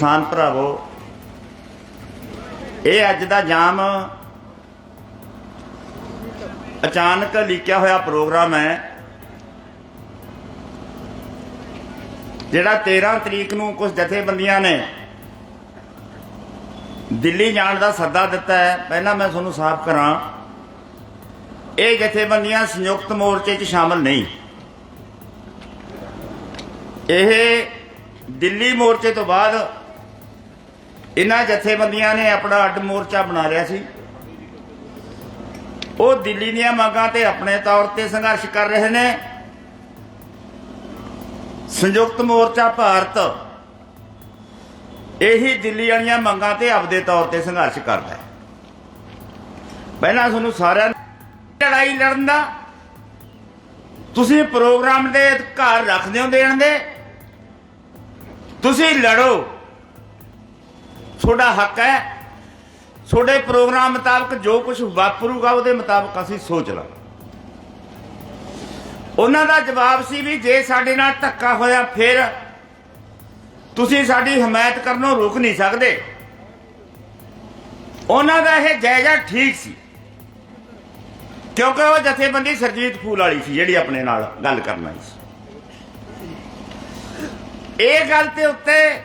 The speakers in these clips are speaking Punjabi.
ਕਿਸਾਨ ਭਰਾਵੋ, ਇਹ ਅੱਜ ਦਾ ਜਾਮ ਅਚਾਨਕ ਲੀਕਿਆ ਹੋਇਆ ਪ੍ਰੋਗਰਾਮ ਹੈ, ਜਿਹੜਾ 13 ਤਰੀਕ ਨੂੰ ਕੁਝ ਜਥੇਬੰਦੀਆਂ ਨੇ ਦਿੱਲੀ ਜਾਣ ਦਾ ਸੱਦਾ ਦਿੱਤਾ ਹੈ। ਪਹਿਲਾਂ ਮੈਂ ਤੁਹਾਨੂੰ ਸਾਫ਼ ਕਰਾਂ, ਇਹ ਜਥੇਬੰਦੀਆਂ ਸੰਯੁਕਤ ਮੋਰਚੇ 'ਚ ਸ਼ਾਮਲ ਨਹੀਂ। ਇਹ ਦਿੱਲੀ ਮੋਰਚੇ ਤੋਂ ਬਾਅਦ ਇਹਨਾਂ ਜਥੇਬੰਦੀਆਂ ਨੇ ਆਪਣਾ ਅੱਡ ਮੋਰਚਾ ਬਣਾ ਲਿਆ ਸੀ। ਉਹ ਦਿੱਲੀ ਦੀਆਂ ਮੰਗਾਂ ਤੇ ਆਪਣੇ ਤੌਰ ਤੇ ਸੰਘਰਸ਼ ਕਰ ਰਹੇ ਨੇ। ਸੰਯੁਕਤ ਮੋਰਚਾ ਭਾਰਤ ਇਹੀ ਦਿੱਲੀ ਵਾਲੀਆਂ ਮੰਗਾਂ ਤੇ ਆਪਦੇ ਤੌਰ ਤੇ ਸੰਘਰਸ਼ ਕਰਦਾ ਹੈ। ਪਹਿਲਾਂ ਤੁਹਾਨੂੰ ਸਾਰਿਆਂ ਨੂੰ ਲੜਾਈ ਲੜਨ ਦਾ, ਤੁਸੀਂ ਪ੍ਰੋਗਰਾਮ ਦੇ ਅਧਿਕਾਰ ਰੱਖਦੇ ਹੋ ਦੇਣ ਦੇ। ਤੁਸੀਂ ਲੜੋ। ਤੁਹਾਡਾ ਹੱਕ ਹੈ। ਤੁਹਾਡੇ ਪ੍ਰੋਗਰਾਮ ਮੁਤਾਬਕ ਜੋ ਕੁਝ ਵਾਪਰੂਗਾ, ਉਹਦੇ ਮੁਤਾਬਕ ਅਸੀਂ ਸੋਚ ਲਾਂ ਉਹਨਾਂ ਦਾ ਜਵਾਬ ਸੀ ਵੀ ਜੇ ਸਾਡੇ ਨਾਲ ਧੱਕਾ ਹੋਇਆ, ਫਿਰ ਤੁਸੀਂ ਸਾਡੀ ਹਮਾਇਤ ਕਰਨੋਂ ਰੋਕ ਨਹੀਂ ਸਕਦੇ। ਉਹਨਾਂ ਦਾ ਇਹ ਜਾਇਜ਼ਾ ਠੀਕ ਸੀ। ਕਿਉਂਕਿ ਉਹ ਜਥੇਬੰਦੀ ਸਰਜੀਤ ਫੂਲ ਵਾਲੀ ਸੀ, ਜਿਹੜੀ ਆਪਣੇ ਨਾਲ ਗੱਲ ਕਰਨਾ ਸੀ। ਇਹ ਗੱਲ ਤੇ ਉੱਤੇ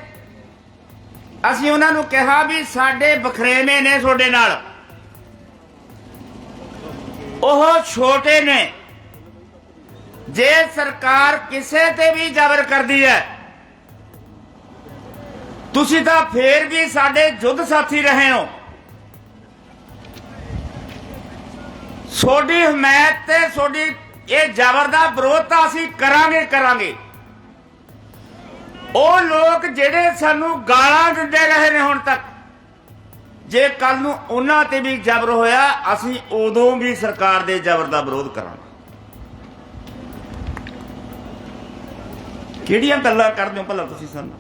ਅਸੀਂ ਉਹਨਾਂ ਨੂੰ ਕਿਹਾ ਵੀ ਸਾਡੇ ਬਖਰੇਵੇਂ ਨੇ ਤੁਹਾਡੇ ਨਾਲ। ਉਹ ਛੋਟੇ ਨੇ। ਜੇ ਸਰਕਾਰ ਕਿਸੇ ਤੇ ਵੀ ਜ਼ਬਰ ਕਰਦੀ ਹੈ, ਤੁਸੀਂ ਤਾਂ ਫੇਰ ਵੀ ਸਾਡੇ ਜੁੱਧ ਸਾਥੀ ਰਹੇ ਹੋ। ਤੁਹਾਡੀ ਹਮਾਇਤ ਤੇ ਤੁਹਾਡੀ ਇਹ ਜ਼ਬਰ ਦਾ ਵਿਰੋਧ ਤਾਂ ਅਸੀਂ ਕਰਾਂਗੇ ਕਰਾਂਗੇ। ਉਹ ਲੋਕ ਜਿਹੜੇ ਸਾਨੂੰ ਗਾਲਾਂ ਦਿੰਦੇ ਰਹੇ ਨੇ ਹੁਣ ਤੱਕ। ਜੇ ਕੱਲ ਨੂੰ ਉਹਨਾਂ ਤੇ ਵੀ ਜ਼ਬਰ ਹੋਇਆ, ਅਸੀਂ ਉਦੋਂ ਵੀ ਸਰਕਾਰ ਦੇ ਜ਼ਬਰ ਦਾ ਵਿਰੋਧ ਕਰਾਂਗੇ। ਕਿਹੜੀਆਂ ਗੱਲਾਂ ਕਰਦੇ ਹੋ ਭਲਾ ਤੁਸੀਂ ਸਾਨੂੰ?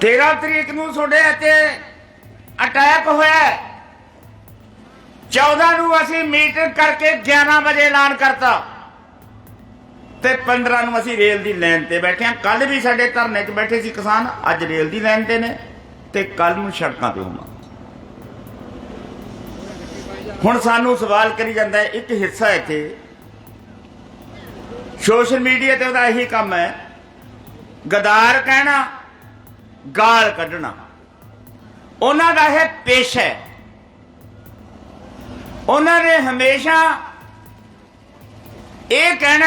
13 ਤਰੀਕ ਨੂੰ ਤੁਹਾਡੇ ਇੱਥੇ ਅਟੈਕ ਹੋਇਆ ਹੈ। 14 ਨੂੰ ਅਸੀਂ ਮੀਟਿੰਗ ਕਰਕੇ 11 ਵਜੇ ਐਲਾਨ ਕਰਤਾ। ਤੇ 15 ਨੂੰ ਅਸੀਂ ਰੇਲ ਦੀ ਲਾਈਨ ਤੇ ਬੈਠੇ ਹਾਂ। ਕੱਲ ਵੀ ਸਾਡੇ ਧਰਨੇ 'ਚ ਬੈਠੇ ਸੀ ਕਿਸਾਨ, ਅੱਜ ਰੇਲ ਦੀ ਲਾਈਨ ਤੇ ਨੇ ਤੇ ਕੱਲ ਨੂੰ ਸੜਕਾਂ ਤੇ ਹੋਵਾਂ। ਹੁਣ ਸਾਨੂੰ ਸਵਾਲ ਕਰੀ ਜਾਂਦਾ ਇੱਕ ਹਿੱਸਾ ਇੱਥੇ। ਸੋਸ਼ਲ ਮੀਡੀਆ ਤੇ ਉਹਦਾ ਇਹੀ ਕੰਮ ਹੈ, ਗਦਾਰ ਕਹਿਣਾ, ਗਾਲ ਕੱਢਣਾ। ਉਹਨਾਂ ਦਾ ਇਹ ਪੇਸ਼ਾ ਹੈ। ਉਹਨਾਂ ਨੇ ਹਮੇਸ਼ਾ ਇਹ ਕਹਿਣਾ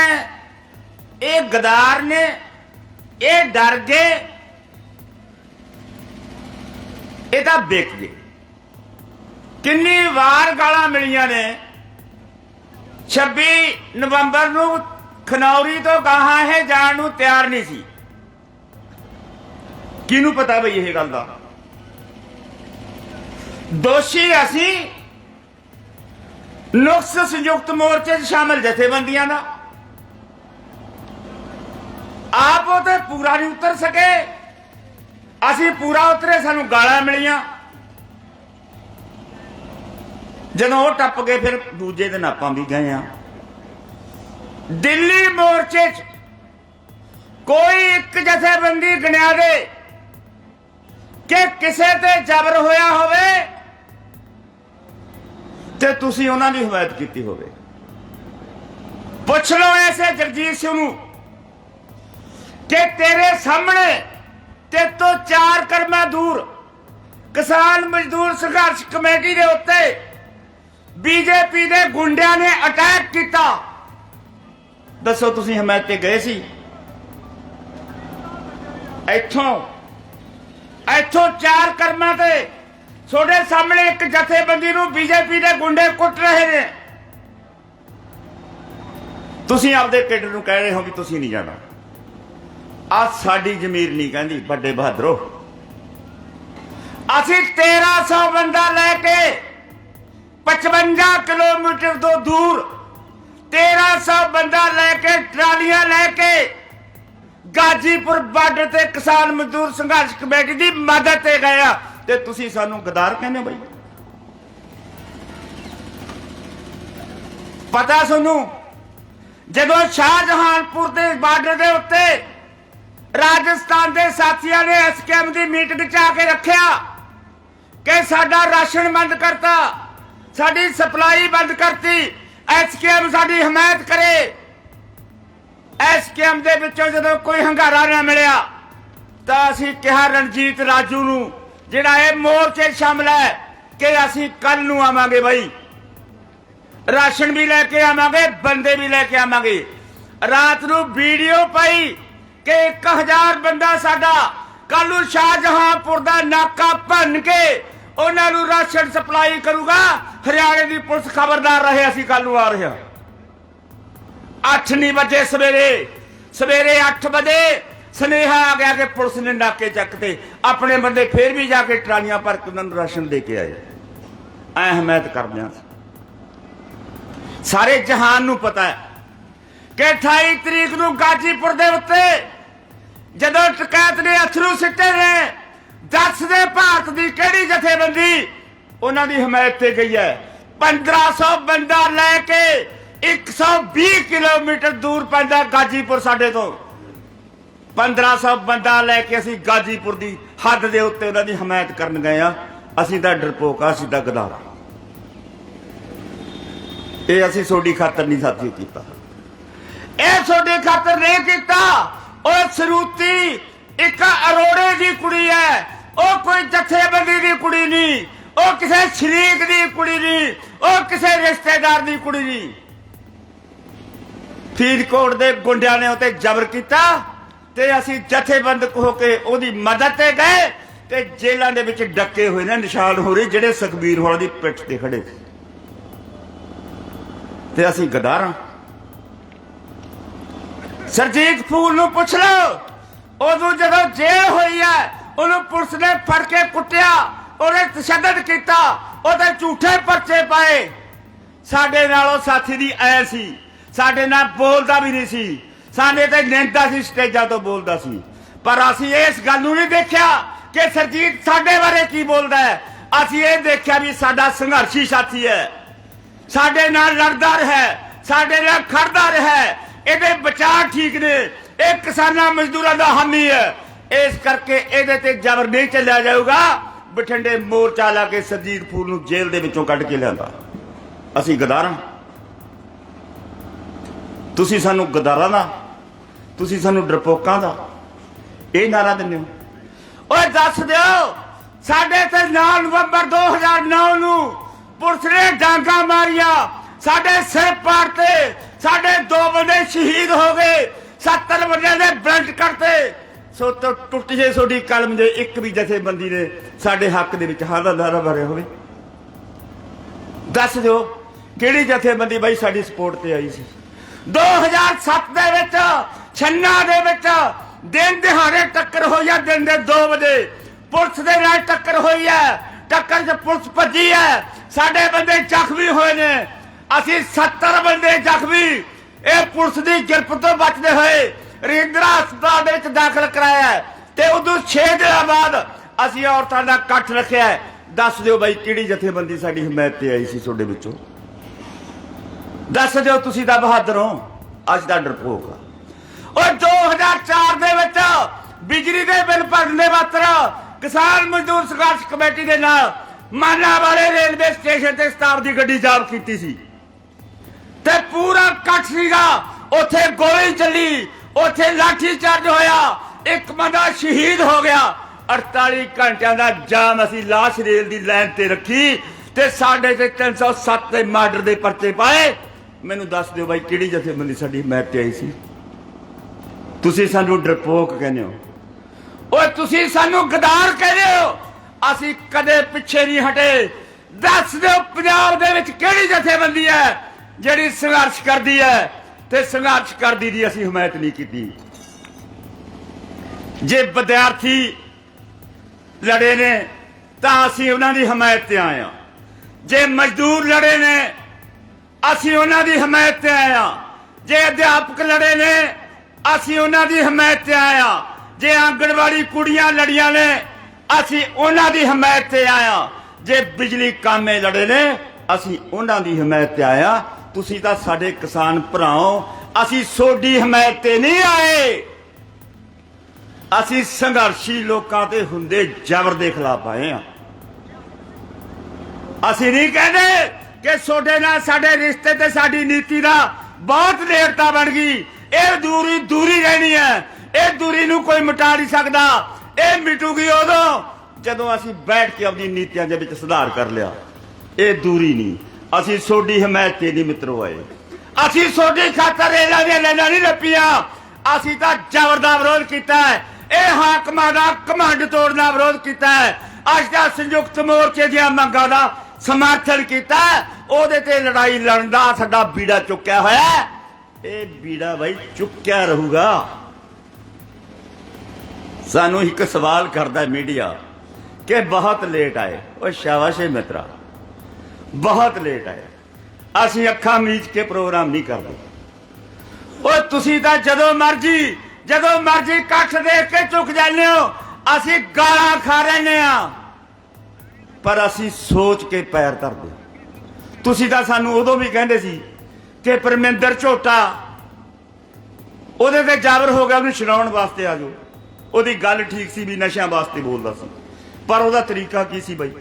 ਇਹ ਗਦਾਰ ਨੇ, ਇਹ ਡਰ ਗਏ ਇਹ ਤਾਂ ਵਿਕ ਗਏ ਕਿੰਨੀ ਵਾਰ ਗਾਲਾਂ ਮਿਲੀਆਂ ਨੇ। 26 ਨਵੰਬਰ ਨੂੰ ਖਨੌਰੀ ਤੋਂ ਗਾਹਾਂ ਇਹ ਜਾਣ ਨੂੰ ਤਿਆਰ ਨਹੀਂ ਸੀ। ਕਿਹਨੂੰ ਪਤਾ ਬਈ ਇਹ ਗੱਲ ਦਾ? ਦੋਸ਼ੀ ਅਸੀਂ ਨੁਕਸ ਸੰਯੁਕਤ ਮੋਰਚੇ 'ਚ ਸ਼ਾਮਲ ਜਥੇਬੰਦੀਆਂ ਦਾ। ਆਪ ਉਹ ਤੇ ਪੂਰਾ ਨਹੀਂ ਉਤਰ ਸਕੇ। ਅਸੀਂ ਪੂਰਾ ਉਤਰੇ, ਸਾਨੂੰ ਗਾਲਾਂ ਮਿਲੀਆਂ। ਜਦੋਂ ਉਹ ਟੱਪ ਗਏ, ਫਿਰ ਦੂਜੇ ਦਿਨ ਆਪਾਂ ਵੀ ਗਏ ਆ ਦਿੱਲੀ ਮੋਰਚੇ 'ਚ ਕੋਈ ਇੱਕ ਜਥੇਬੰਦੀ ਗਿਣਿਆ ਦੇ ਕਿ ਕਿਸੇ ਤੇ ਜ਼ਬਰ ਹੋਇਆ ਹੋਵੇ ਤੇ ਤੁਸੀਂ ਉਹਨਾਂ ਦੀ ਹਮਾਇਤ ਕੀਤੀ ਹੋਵੇ। ਪੁੱਛ ਲਓ ਐਸੇ ਜਗਜੀਤ ਸਿੰਘ ਨੂੰ ਕਿ ਤੇਰੇ ਸਾਹਮਣੇ ਤੇ ਤੋਂ ਚਾਰ ਕਰਮਾ ਦੂਰ, ਕਿਸਾਨ ਮਜ਼ਦੂਰ ਸੰਘਰਸ਼ ਕਮੇਟੀ ਦੇ ਉੱਤੇ ਬੀਜੇਪੀ ਦੇ ਗੁੰਡਿਆਂ ਨੇ ਅਟੈਕ ਕੀਤਾ। ਦੱਸੋ ਤੁਸੀਂ ਹਮਾਇਤ ਤੇ ਗਏ ਸੀ? ਇੱਥੋਂ ਇੱਥੋਂ ਚਾਰ ਕਰਮਾਂ ਤੇ ਤੁਹਾਡੇ ਸਾਹਮਣੇ ਇੱਕ ਜਥੇਬੰਦੀ ਨੂੰ ਬੀਜੇਪੀ ਦੇ ਗੁੰਡੇ ਕੁੱਟ ਰਹੇ ਨੇ। ਤੁਸੀਂ ਆਪਦੇ ਢਿੱਡ ਨੂੰ ਕਹਿ ਰਹੇ ਹੋ ਕਿ ਤੁਸੀਂ ਨਹੀਂ ਜਾਣਾ। ਆ ਸਾਡੀ ਜ਼ਮੀਰ ਨਹੀਂ ਕਹਿੰਦੀ, ਵੱਡੇ ਬਹਾਦਰੋ। ਅਸੀਂ 1300 ਬੰਦਾ ਲੈ ਕੇ 55 ਕਿਲੋਮੀਟਰ ਤੋਂ ਦੂਰ 1300 ਬੰਦਾ ਲੈ ਕੇ, ਟਰਾਲੀਆਂ ਲੈ ਕੇ ਗਾਜੀਪੁਰ ਬਾਰਡਰ ਤੇ ਕਿਸਾਨ ਮਜ਼ਦੂਰ ਸੰਘਰਸ਼ ਕਮੇਟੀ ਦੀ ਮਦਦ ਤੇ ਗਏ ਆ। ਤੇ ਤੁਸੀਂ ਸਾਨੂੰ ਗਦਾਰ ਕਹਿੰਦੇ ਹੋ ਬਈ? ਪਤਾ ਤੁਹਾਨੂੰ, ਜਦੋਂ ਸ਼ਾਹਜਹਾਨਪੁਰ ਦੇ ਬਾਰਡਰ ਦੇ ਉੱਤੇ ਰਾਜਸਥਾਨ ਦੇ ਸਾਥੀਆਂ ਨੇ ਐਸਕੇਐਮ ਦੀ ਮੀਟਿੰਗ ਚ ਆ ਕੇ ਰੱਖਿਆ ਕਿ ਸਾਡਾ ਰਾਸ਼ਨ ਬੰਦ ਕਰਤਾ, ਸਾਡੀ ਸਪਲਾਈ ਬੰਦ ਕਰਤੀ ਐਸਕੇਐਮ ਸਾਡੀ ਹਮਾਇਤ ਕਰੇ। ਐਸਕੇਐਮ ਦੇ ਵਿੱਚੋਂ ਜਦੋਂ ਕੋਈ ਹੰਗਾਰਾ ਨਾ ਮਿਲਿਆ, ਤਾਂ ਅਸੀਂ ਕਿਹਾ, ਰਣਜੀਤ ਰਾਜੂ ਨੂੰ, ਜਿਹੜਾ ਇਹ ਮੋਰਚੇ 'ਚ ਸ਼ਾਮਲ ਹੈ, ਕਿ ਅਸੀਂ ਕੱਲ ਨੂੰ ਆਵਾਂਗੇ ਬਾਈ। ਰਾਸ਼ਨ ਵੀ ਲੈ ਕੇ ਆਵਾਂਗੇ, ਬੰਦੇ ਵੀ ਲੈ ਕੇ ਆਵਾਂਗੇ। ਰਾਤ ਨੂੰ ਵੀਡੀਓ ਪਾਈ ਕਿ 1000 ਬੰਦਾ ਸਾਡਾ ਕੱਲ ਨੂੰ ਸ਼ਾਹਜਹਾਂਪੁਰ ਦਾ ਨਾਕਾ ਭੰਨ ਕੇ ਉਹਨਾਂ ਨੂੰ ਰਾਸ਼ਨ ਸਪਲਾਈ ਕਰੂਗਾ। ਹਰਿਆਣੇ ਦੀ ਪੁਲਿਸ ਖਬਰਦਾਰ ਰਹੇ ਅਸੀਂ ਕੱਲ ਨੂੰ ਆ ਰਹੇ ਹਾਂ। 8 ਨਹੀਂ ਵਜੇ ਸਵੇਰੇ। ਸਵੇਰੇ 8 ਵਜੇ। ਸਨੇਹਾ ਆ ਗਿਆ ਕਿ ਪੁਲਿਸ ਨੇ ਨਾਕੇ ਚੱਕਤੇ। ਆਪਣੇ ਬੰਦੇ ਫੇਰ ਵੀ ਜਾ ਕੇ ਟਰਾਲੀਆਂ ਭਰ ਕੇ ਉਹਨਾਂ ਨੂੰ ਰਾਸ਼ਨ ਦੇ ਕੇ ਆਏ। ਐ ਹਮਾਇਤ ਕਰਦੇ ਹਾਂ ਸਾਰੇ ਜਹਾਨ ਨੂੰ ਪਤਾ ਹੈ। ਕਿ 28 ਤਰੀਕ ਨੂੰ ਗਾਜੀਪੁਰ ਦੇ ਉੱਤੇ ਜਦੋਂ ਟਕੈਤ ਨੇ ਅਥਰੂ ਸਿੱਟੇ ਨੇ ਦੱਸ ਦੇ ਭਾਰਤ ਦੀ ਕਿਹੜੀ ਜਥੇਬੰਦੀ ਉਹਨਾਂ ਦੀ ਹਮਾਇਤ ਤੇ ਗਈ ਹੈ। 1500 ਬੰਦਾ ਲੈ ਕੇ 120 ਕਿਲੋਮੀਟਰ ਦੂਰ ਪੈਂਦਾ ਗਾਜੀਪੁਰ ਸਾਡੇ ਤੋਂ। 1500 ਬੰਦਾ ਲੈ ਕੇ ਅਸੀਂ ਗਾਜੀਪੁਰ ਦੀ ਹੱਦ ਦੇ ਉੱਤੇ ਉਹਨਾਂ ਦੀ ਹਮਾਇਤ ਕਰਨ ਗਏ ਆ ਅਸੀਂ ਤਾਂ ਡਰਪੋਕ ਆ ਅਸੀਂ ਤਾਂ ਗਦਾਰ। ਇਹ ਅਸੀਂ ਸੋਡੀ ਖਾਤਰ ਨਹੀਂ ਸਾਥੀ ਕੀਤਾ। ਇਹ ਤੁਹਾਡੇ ਖਾਤਰ ਨਹੀਂ ਕੀਤਾ। ਉਹ ਸਰੂਤੀ, ਇੱਕ ਅਰੋੜੇ ਦੀ ਕੁੜੀ ਹੈ ਉਹ ਕੋਈ ਜਥੇਬੰਦੀ ਦੀ ਕੁੜੀ ਨਹੀਂ। ਉਹ ਕਿਸੇ ਸ਼ਰੀਕ ਦੀ ਕੁੜੀ ਨਹੀਂ। ਉਹ ਕਿਸੇ ਰਿਸ਼ਤੇਦਾਰ ਦੀ ਕੁੜੀ ਨਹੀਂ। ਫਰੀਦਕੋਟ ਦੇ ਗੁੰਡਿਆਂ ਨੇ ਉਤੇ ਜ਼ਬਰ ਕੀਤਾ ਤੇ ਅਸੀਂ ਜਥੇਬੰਦਕ ਹੋ ਕੇ ਉਹਦੀ ਮਦਦ ਤੇ ਗਏ ਤੇ ਜੇਲ੍ਹਾਂ ਦੇ ਵਿੱਚ ਡੱਕੇ ਹੋਏ ਨੇ ਨਿਸ਼ਾਨ ਹੋ ਰਹੀ ਜਿਹੜੇ ਸੁਖਬੀਰ ਹੋਰਾਂ ਦੀ ਪਿੱਠ ਤੇ ਖੜੇ ਤੇ ਅਸੀਂ ਗਦਾਰਾਂ ਸਰਜੀਤ ਫੂਲ ਨੂੰ ਪੁੱਛ ਲਓ। ਉਦੋਂ ਜਦੋਂ ਜੇਲ੍ਹ ਹੋਈ ਹੈ, ਉਹਨੂੰ ਪੁਲਿਸ ਨੇ ਫੜ ਕੇ ਕੁੱਟਿਆ, ਉਹਨੇ ਤਸ਼ੱਦਦ ਕੀਤਾ, ਉਹਦੇ ਝੂਠੇ ਪਰਚੇ ਪਾਏ। ਸਾਡੇ ਨਾਲ ਉਹ ਸਾਥੀ ਦੀ ਐ ਸੀ, ਸਾਡੇ ਨਾਲ ਬੋਲਦਾ ਵੀ ਨਹੀਂ ਸੀ। ਸਾਡੇ ਤੇ ਨਿੰਦਾ ਸੀ, ਸਟੇਜਾਂ ਤੋਂ ਬੋਲਦਾ ਸੀ। ਪਰ ਅਸੀਂ ਇਸ ਗੱਲ ਨੂੰ ਨਹੀਂ ਦੇਖਿਆ ਕਿ ਸਰਜੀਤ ਸਾਡੇ ਬਾਰੇ ਕੀ ਬੋਲਦਾ ਹੈ। ਅਸੀਂ ਇਹ ਦੇਖਿਆ ਵੀ ਸਾਡਾ ਸੰਘਰਸ਼ੀ ਸਾਥੀ ਹੈ। ਸਾਡੇ ਨਾਲ ਲੜਦਾ ਰਿਹਾ, ਸਾਡੇ ਨਾਲ ਖੜਦਾ ਰਿਹਾ। ਇਹਦੇ ਵਿਚਾਰ ਠੀਕ ਨੇ। ਇਹ ਕਿਸਾਨਾਂ ਮਜ਼ਦੂਰਾਂ ਦਾ ਹਾਮੀ ਹੈ। ਇਸ ਕਰਕੇ ਇਹਦੇ ਤੇ ਜ਼ਬਰ ਨਹੀਂ ਚੱਲਿਆ ਜਾਊਗਾ। ਬਠਿੰਡੇ ਮੋਰਚਾ ਲਾ ਕੇ ਸਰਜੀਤ ਫੂਲ ਨੂੰ ਜੇਲ੍ਹ ਦੇ ਵਿੱਚੋਂ ਕੱਢ ਕੇ ਲਿਆਂਦਾ। ਅਸੀਂ ਗਦਾਰਾਂ। ਤੁਸੀਂ ਸਾਨੂੰ ਗਦਾਰਾਂ ਦਾ, ਤੁਸੀਂ ਸਾਨੂੰ ਡਰਪੋਕਾਂ ਦਾ, ਇਹ ਨਾਰਾ ਦਿੰਦੇ ਹੋ। ਓਏ ਦੱਸ ਦਿਓ, ਸਾਡੇ ਤੇ 9 ਨਵੰਬਰ 2009 ਨੂੰ ਪੁਲਿਸ ਨੇ ਡਾਂਗਾ ਮਾਰੀਆਂ। ਸਾਡੇ ਸਿਰ ਪਾੜ ਤੇ ਸਾਡੇ ਦੋ ਬੰਦੇ ਸ਼ਹੀਦ ਹੋ ਗਏ। 70 ਬੰਦਿਆਂ ਦੇ ਬਲੰਟ ਕਰਤੇ ਸੋ ਤੋਂ ਜੇ ਤੁਹਾਡੀ ਕਲਮ ਦੇ ਇੱਕ ਵੀ ਜਥੇਬੰਦੀ ਨੇ ਸਾਡੇ ਹੱਕ ਦੇ ਵਿੱਚ ਹਾਦਾ ਨਾਰਾ ਭਰਿਆ ਹੋਵੇ। ਦੱਸ ਦਿਓ, ਕਿਹੜੀ ਜਥੇਬੰਦੀ ਬਾਈ ਸਾਡੀ ਸਪੋਰਟ ਤੇ ਆਈ ਸੀ? 2007 ਦੇ ਵਿੱਚ, ਛੰਨਾ ਦੇ ਵਿੱਚ ਦਿਨ ਦਿਹਾੜੇ ਟੱਕਰ ਹੋਈ ਆ, ਦਿਨ ਦੇ 2 ਵਜੇ। ਪੁਲਿਸ ਦੇ ਨਾਲ ਟੱਕਰ ਹੋਈ ਹੈ ਟੱਕਰ 'ਚ ਪੁਲਿਸ ਭੱਜੀ ਹੈ ਸਾਡੇ ਬੰਦੇ ਜ਼ਖਮੀ ਹੋਏ ਨੇ। ਅਸੀਂ 70 ਬੰਦੇ ਜ਼ਖਮੀ। ਇਹ ਪੁਲਿਸ ਦੀ ਗਿਰਫਤ ਤੋਂ ਬਚਦੇ ਹੋਏ ਰਿੰਦਰਾ ਹਸਪਤਾਲ ਦੇ ਵਿੱਚ ਦਾਖਲ ਕਰਾਇਆ ਤੇ ਉਦੋਂ 6 ਦਿਨਾਂ ਬਾਅਦ ਅਸੀਂ ਔਰਤਾਂ ਦਾ ਇਕੱਠ ਰੱਖਿਆ ਦੱਸ ਦਿਓ ਬਾਈ, ਕਿਹੜੀ ਜਥੇਬੰਦੀ ਸਾਡੀ ਹਮਾਇਤ ਤੇ ਆਈ ਸੀ ਤੁਹਾਡੇ ਵਿੱਚੋਂ? ਦੱਸ ਦਿਓ ਤੁਸੀਂ ਤਾਂ ਬਹਾਦਰ ਹੋ। ਅੱਜ ਦਾ ਡਰਪੋਕ ਆ। ਉਹ 2004 ਦੇ ਵਿੱਚ ਬਿਜਲੀ ਦੇ ਬਿੱਲ ਭਰਨ ਦੇ ਮਾਤਰ ਕਿਸਾਨ ਮਜ਼ਦੂਰ ਸੰਘਰਸ਼ ਕਮੇਟੀ ਦੇ ਨਾਲ ਮਾਨਾ ਵਾਲੇ ਰੇਲਵੇ ਸਟੇਸ਼ਨ ਤੇ ਸਟਾਫ ਦੀ ਗੱਡੀ ਜਾਬ ਕੀਤੀ ਸੀ। ਪੂਰਾ ਸੀਗਾ। ਉੱਥੇ ਗੋਲੀ ਚੱਲੀ। ਉੱਥੇ ਲਾਠੀ ਚਾਰਜ ਹੋਇਆ। ਇੱਕ ਬੰਦਾ ਸ਼ਹੀਦ ਹੋ ਗਿਆ। 48 ਘੰਟਿਆਂ ਦਾ ਜਾਮ ਅਸੀਂ ਲਾਸ਼ ਰੇਲ ਦੀ ਲਾਈਨ ਤੇ ਰੱਖੀ ਤੇ ਸਾਡੇ ਤੇ 307 ਦੇ ਮਰਡਰ ਦੇ ਪਰਚੇ ਪਾਏ। ਮੈਨੂੰ ਦੱਸ ਦਿਓ ਬਾਈ, ਕਿਹੜੀ ਜਥੇਬੰਦੀ ਸਾਡੀ ਮੈਪ ਤੇ ਆਈ ਸੀ? ਤੁਸੀਂ ਸਾਨੂੰ ਡਰਪੋਕ ਕਹਿੰਦੇ ਹੋ। ਓਏ, ਤੁਸੀਂ ਸਾਨੂੰ ਗਦਾਰ ਕਹਿੰਦੇ ਹੋ। ਅਸੀਂ ਕਦੇ ਪਿੱਛੇ ਨਹੀਂ ਹਟੇ। ਦੱਸ ਦਿਓ ਪੰਜਾਬ ਦੇ ਵਿੱਚ ਕਿਹੜੀ ਜਥੇਬੰਦੀ ਹੈ? ਜਿਹੜੀ ਸੰਘਰਸ਼ ਕਰਦੀ ਹੈ ਤੇ ਸੰਘਰਸ਼ ਕਰਦੀ ਦੀ ਅਸੀਂ ਹਮਾਇਤ ਨਹੀਂ ਕੀਤੀ। ਜੇ ਵਿਦਿਆਰਥੀ ਲੜੇ ਨੇ, ਤਾਂ ਅਸੀਂ ਉਹਨਾਂ ਦੀ ਹਮਾਇਤ ਤੇ ਆਏ ਹਾਂ। ਜੇ ਮਜ਼ਦੂਰ ਲੜੇ ਨੇ, ਅਸੀਂ ਉਹਨਾਂ ਦੀ ਹਮਾਇਤ ਤੇ ਆਏ ਹਾਂ। ਜੇ ਅਧਿਆਪਕ ਲੜੇ ਨੇ, ਅਸੀਂ ਉਹਨਾਂ ਦੀ ਹਮਾਇਤ ਤੇ ਆਏ ਹਾਂ। ਜੇ ਆਂਗਣਵਾੜੀ ਕੁੜੀਆਂ ਲੜੀਆਂ ਨੇ, ਅਸੀਂ ਉਹਨਾਂ ਦੀ ਹਮਾਇਤ ਤੇ ਆਇਆ ਜੇ ਬਿਜਲੀ ਕਾਮੇ ਲੜੇ ਨੇ, ਅਸੀਂ ਉਹਨਾਂ ਦੀ ਹਮਾਇਤ ਤੇ ਆਇਆ ਤੁਸੀਂ ਤਾਂ ਸਾਡੇ ਕਿਸਾਨ ਭਰਾਓ, ਅਸੀਂ ਸੋਡੀ ਹਮਾਇਤ ਤੇ ਨਹੀਂ ਆਏ। ਅਸੀਂ ਸੰਘਰਸ਼ੀ ਲੋਕਾਂ ਤੇ ਹੁੰਦੇ ਜ਼ਬਰ ਦੇ ਖਿਲਾਫ ਆਏ ਆ ਅਸੀਂ ਨਹੀਂ ਕਹਿੰਦੇ ਕਿ ਤੁਹਾਡੇ ਨਾਲ ਸਾਡੇ ਰਿਸ਼ਤੇ ਤੇ ਸਾਡੀ ਨੀਤੀ ਦਾ ਬਹੁਤ ਨੇੜਤਾ ਬਣ ਗਈ। ਇਹ ਦੂਰੀ ਦੂਰੀ ਰਹਿਣੀ ਹੈ। ਇਹ ਦੂਰੀ ਨੂੰ ਕੋਈ ਮਿਟਾ ਨਹੀਂ ਸਕਦਾ। ਇਹ ਮਿਟੂਗੀ ਉਦੋਂ ਜਦੋਂ ਅਸੀਂ ਬੈਠ ਕੇ ਆਪਣੀ ਨੀਤੀਆਂ ਦੇ ਵਿੱਚ ਸੁਧਾਰ ਕਰ ਲਿਆ। ਇਹ ਦੂਰੀ ਨਹੀਂ। ਅਸੀਂ ਸੋਡੀ ਹਮਾਇਤ ਤੇ ਨਹੀਂ ਮਿੱਤਰੋ ਆਏ। ਅਸੀਂ ਸੋਡੀ ਖਾਤਰ ਇਹਨਾਂ ਦੀਆਂ ਲੈਣਾ ਨਹੀਂ ਲੱਪੀਆਂ ਅਸੀਂ ਤਾਂ ਜ਼ਬਰ ਦਾ ਵਿਰੋਧ ਕੀਤਾ ਹੈ। ਇਹ ਹਾਕਮਾਂ ਦਾ ਕਮਾਂਡ ਤੋੜਨ ਦਾ ਵਿਰੋਧ ਕੀਤਾ ਹੈ। ਅੱਜ ਦਾ ਸੰਯੁਕਤ ਮੋਰਚੇ ਦੀਆਂ ਮੰਗਾਂ ਦਾ ਸਮਰਥਨ ਕੀਤਾ ਉਹਦੇ ਤੇ ਲੜਾਈ ਲੜਨ ਦਾ ਸਾਡਾ ਬੀੜਾ ਚੁੱਕਿਆ ਹੋਇਆ ਇਹ ਬੀੜਾ ਬਾਈ ਚੁੱਕਿਆ ਰਹੂਗਾ। ਸਾਨੂੰ ਇੱਕ ਸਵਾਲ ਕਰਦਾ ਮੀਡੀਆ ਕਿ ਬਹੁਤ ਲੇਟ ਆਏ। ਉਹ ਸ਼ਾਬਾਸ਼ ਏ ਮਿੱਤਰਾ। ਬਹੁਤ ਲੇਟ ਆਇਆ ਅਸੀਂ ਅੱਖਾਂ ਮੀਚ ਕੇ ਪ੍ਰੋਗਰਾਮ ਨਹੀਂ ਕਰਦੇ। ਓਏ, ਤੁਸੀਂ ਤਾਂ ਜਦੋਂ ਮਰਜ਼ੀ ਜਦੋਂ ਮਰਜ਼ੀ ਕੱਠ ਦੇਖ ਕੇ ਚੁੱਕ ਜਾਂਦੇ ਹੋ। ਅਸੀਂ ਗਾਲਾਂ ਖਾ ਰਹੇ ਆ ਪਰ ਅਸੀਂ ਸੋਚ ਕੇ ਪੈਰ ਧਰਦੇ ਤੁਸੀਂ ਤਾਂ ਸਾਨੂੰ ਉਦੋਂ ਵੀ ਕਹਿੰਦੇ ਸੀ ਕਿ ਪਰਮਿੰਦਰ ਝੋਟਾ, ਉਹਦੇ ਤੇ ਜਾਬਰ ਹੋ ਗਿਆ, ਉਹਨੂੰ ਛਡਾਉਣ ਵਾਸਤੇ ਆ ਜਾਓ। ਉਹਦੀ ਗੱਲ ਠੀਕ ਸੀ ਵੀ ਨਸ਼ਿਆਂ ਵਾਸਤੇ ਬੋਲਦਾ ਸੀ। ਪਰ ਉਹਦਾ ਤਰੀਕਾ ਕੀ ਸੀ ਬਾਈ?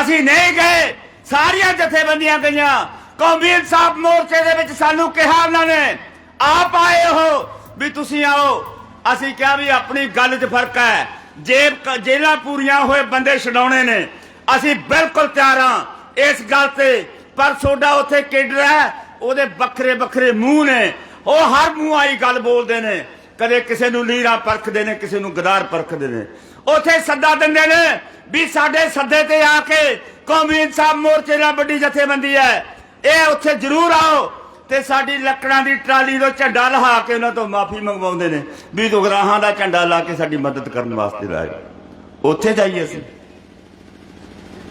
ਅਸੀਂ ਨਹੀਂ ਗਏ। ਸਾਰੀਆਂ ਜਥੇਬੰਦੀਆਂ ਗਈਆਂ। ਕੌਮੀ ਇਨਸਾਫ ਮੋਰਚੇ ਦੇ ਵਿੱਚ ਸਾਨੂੰ ਕਿਹਾ ਉਹਨਾਂ ਨੇ, ਆਪ ਆਏ ਹੋ ਵੀ ਤੁਸੀਂ ਆਓ। ਅਸੀਂ ਕਿਹਾ ਵੀ ਆਪਣੀ ਗੱਲ 'ਚ ਫ਼ਰਕ ਹੈ। ਜੇਬ ਕ- ਪੂਰੀਆਂ ਹੋਏ ਬੰਦੇ ਛਡਾਉਣੇ ਨੇ। ਅਸੀਂ ਬਿਲਕੁਲ ਤਿਆਰ ਹਾਂ ਇਸ ਗੱਲ ਤੇ। ਪਰ ਸੋਡਾ ਉੱਥੇ ਕਿਡਰ ਹੈ, ਉਹਦੇ ਵੱਖਰੇ ਵੱਖਰੇ ਮੂੰਹ ਨੇ। ਉਹ ਹਰ ਮੂੰਹ ਆਈ ਗੱਲ ਬੋਲਦੇ ਨੇ। ਕਦੇ ਕਿਸੇ ਨੂੰ ਲੀੜਾ ਪਰਖਦੇ ਨੇ, ਕਿਸੇ ਨੂੰ ਗਦਾਰ ਪਰਖਦੇ ਨੇ। ਉੱਥੇ ਸੱਦਾ ਦਿੰਦੇ ਨੇ ਵੀ ਸਾਡੇ ਸੱਦੇ ਤੇ ਆ ਕੇ ਕੌਮੀ ਇਨਸਾਫ ਮੋਰਚੇ ਨਾਲ ਵੱਡੀ ਜਥੇਬੰਦੀ ਹੈ। ਇਹ ਉੱਥੇ ਜ਼ਰੂਰ ਆਓ ਤੇ ਸਾਡੀ ਲੱਕੜਾਂ ਦੀ ਟਰਾਲੀ ਤੋਂ ਝੰਡਾ ਲਹਾ ਕੇ ਉਹਨਾਂ ਤੋਂ ਮਾਫੀ ਮੰਗਵਾਉਂਦੇ ਨੇ ਵੀ ਦੁਗਰਾਹਾਂ ਦਾ ਝੰਡਾ ਲਾ ਕੇ ਸਾਡੀ ਮਦਦ ਕਰਨ ਵਾਸਤੇ ਲਾਇਆ ਉੱਥੇ ਜਾਈਏ ਅਸੀਂ।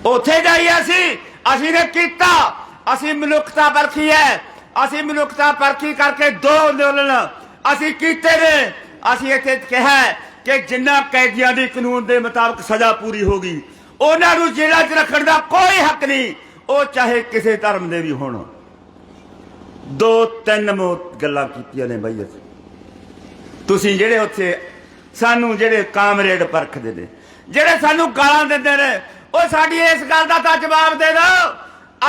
ਉੱਥੇ ਜਾਈਏ ਅਸੀਂ। ਅਸੀਂ ਨੇ ਕੀਤਾ। ਅਸੀਂ ਮਨੁੱਖਤਾ ਪਰਖੀ ਹੈ। ਅਸੀਂ ਮਨੁੱਖਤਾ ਪਰਖੀ ਕਰਕੇ ਦੋ ਅੰਦੋਲਨ ਅਸੀਂ ਕੀਤੇ ਨੇ। ਅਸੀਂ ਇੱਥੇ ਕਿਹਾ ਕਿ ਜਿੰਨਾ ਕੈਦੀਆਂ ਦੀ ਕਾਨੂੰਨ ਦੇ ਮੁਤਾਬਕ ਸਜ਼ਾ ਪੂਰੀ ਹੋ ਗਈ, ਉਹਨਾਂ ਨੂੰ ਜੇਲ੍ਹਾਂ 'ਚ ਰੱਖਣ ਦਾ ਕੋਈ ਹੱਕ ਨਹੀਂ। ਉਹ ਚਾਹੇ ਕਿਸੇ ਧਰਮ ਦੇ ਵੀ ਹੋਣ। ਦੋ ਤਿੰਨ ਮੋ ਗੱਲਾਂ ਕੀਤੀਆਂ ਨੇ ਬਈ ਅਸੀਂ। ਤੁਸੀਂ ਜਿਹੜੇ ਉੱਥੇ, ਸਾਨੂੰ ਜਿਹੜੇ ਕਾਮਰੇਡ ਪਰਖਦੇ ਨੇ, ਜਿਹੜੇ ਸਾਨੂੰ ਗਾਲਾਂ ਦਿੰਦੇ ਨੇ, ਉਹ ਸਾਡੀ ਇਸ ਗੱਲ ਦਾ ਤਾਂ ਜਵਾਬ ਦੇ ਦਿਓ।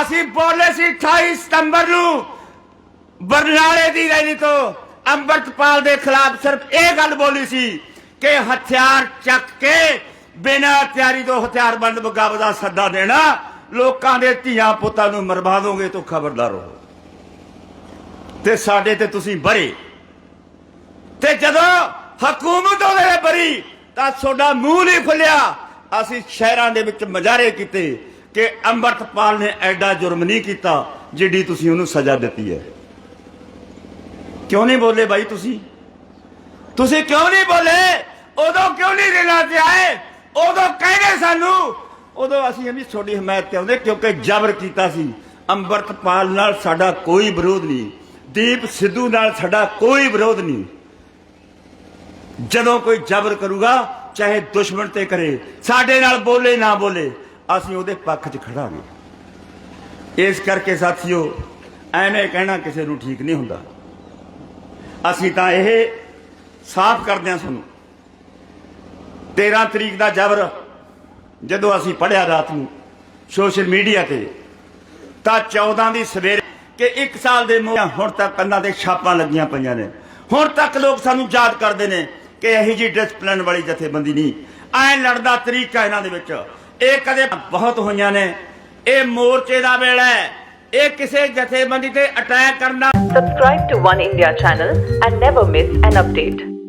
ਅਸੀਂ ਬੋਲੇ ਸੀ 28 ਸਤੰਬਰ ਨੂੰ ਬਰਨਾਲੇ ਦੀ ਰੈਲੀ ਤੋਂ ਅੰਮ੍ਰਿਤਪਾਲ ਦੇ ਖਿਲਾਫ ਸਿਰਫ ਇਹ ਗੱਲ ਬੋਲੀ ਸੀ ਕਿ ਹਥਿਆਰ ਚੱਕ ਕੇ ਬਿਨਾਂ ਤਿਆਰੀ ਤੋਂ ਹਥਿਆਰਬੰਦ ਬਗਾਵਤ ਦਾ ਸੱਦਾ ਦੇਣਾ, ਲੋਕਾਂ ਦੇ ਧੀਆਂ ਪੁੱਤਾਂ ਨੂੰ ਮਰਵਾ ਦੋਗੇ ਤਾਂ ਖਬਰਦਾਰ ਹੋ ਤੇ ਸਾਡੇ ਤੇ ਤੁਸੀਂ ਬਰੇ। ਤੇ ਜਦੋਂ ਹਕੂਮਤ ਉਹਦੇ ਬਰੀ, ਤਾਂ ਤੁਹਾਡਾ ਮੂੰਹ ਨਹੀਂ ਖੁੱਲਿਆ। ਅਸੀਂ ਸ਼ਹਿਰਾਂ ਦੇ ਵਿੱਚ ਮਜ਼ਾਰੇ ਕੀਤੇ ਕਿ ਅੰਮ੍ਰਿਤਪਾਲ ਨੇ ਐਡਾ ਜੁਰਮ ਨਹੀਂ ਕੀਤਾ ਜਿੱਡੀ ਤੁਸੀਂ ਉਹਨੂੰ ਸਜ਼ਾ ਦਿੱਤੀ ਹੈ। ਕਿਉਂ ਨਹੀਂ ਬੋਲੇ ਬਾਈ ਤੁਸੀਂ? ਤੁਸੀਂ ਕਿਉਂ ਨਹੀਂ ਬੋਲੇ? ਉਦੋਂ ਕਿਉਂ ਨਹੀਂ ਰੇਲਾਂ ਤੇ ਆਏ? ਉਦੋਂ ਕਹਿੰਦੇ ਸਾਨੂੰ, ਉਦੋਂ ਅਸੀਂ ਵੀ ਤੁਹਾਡੀ ਹਮਾਇਤ ਤੇ ਆਉਂਦੇ ਕਿਉਂਕਿ ਜ਼ਬਰ ਕੀਤਾ ਸੀ। ਅੰਮ੍ਰਿਤਪਾਲ ਨਾਲ ਸਾਡਾ ਕੋਈ ਵਿਰੋਧ ਨਹੀਂ। ਦੀਪ ਸਿੱਧੂ ਨਾਲ ਸਾਡਾ ਕੋਈ ਵਿਰੋਧ ਨਹੀਂ। ਜਦੋਂ ਕੋਈ ਜ਼ਬਰ ਕਰੂਗਾ, ਚਾਹੇ ਦੁਸ਼ਮਣ ਤੇ ਕਰੇ, ਸਾਡੇ ਨਾਲ ਬੋਲੇ ਨਾ ਬੋਲੇ, ਅਸੀਂ ਉਹਦੇ ਪੱਖ 'ਚ ਖੜਾਂਗੇ ਇਸ ਕਰਕੇ ਸਾਥੀਓ, ਐਵੇਂ ਕਹਿਣਾ ਕਿਸੇ ਨੂੰ ਠੀਕ ਨਹੀਂ ਹੁੰਦਾ। ਅਸੀਂ ਤਾਂ ਇਹ ਸਾਫ਼ ਕਰਦੇ ਹਾਂ ਤੁਹਾਨੂੰ। 13 ਤਰੀਕ ਦਾ ਜ਼ਬਰ ਜਦੋਂ ਅਸੀਂ ਪੜਿਆ ਰਾਤ ਨੂੰ ਸੋਸ਼ਲ ਮੀਡੀਆ ਤੇ, ਤਾਂ 14 ਦੀ ਸਵੇਰੇ ਕਿ 1 ਸਾਲ ਦੇ ਹੁਣ ਤੱਕ ਕੰਨਾਂ ਤੇ ਛਾਪਾਂ ਲੱਗੀਆਂ ਪਈਆਂ ਨੇ। ਹੁਣ ਤੱਕ ਲੋਕ ਸਾਨੂੰ ਯਾਦ ਕਰਦੇ ਨੇ ਕਿ ਇਹੀ ਜੀ ਡਿਸਪਲਿਨ ਵਾਲੀ ਜਥੇਬੰਦੀ ਨਹੀਂ। ਐ ਲੜਦਾ ਤਰੀਕਾ ਇਹਨਾਂ ਦੇ ਵਿੱਚ। ਇਹ ਕਦੇ ਬਹੁਤ ਹੋਈਆਂ ਨੇ। ਇਹ ਮੋਰਚੇ ਦਾ ਵੇਲਾ ਹੈ। ਇਹ ਕਿਸੇ ਜਥੇਬੰਦੀ ਤੇ ਅਟੈਕ ਕਰਨਾ Subscribe to One India channel and never miss an update.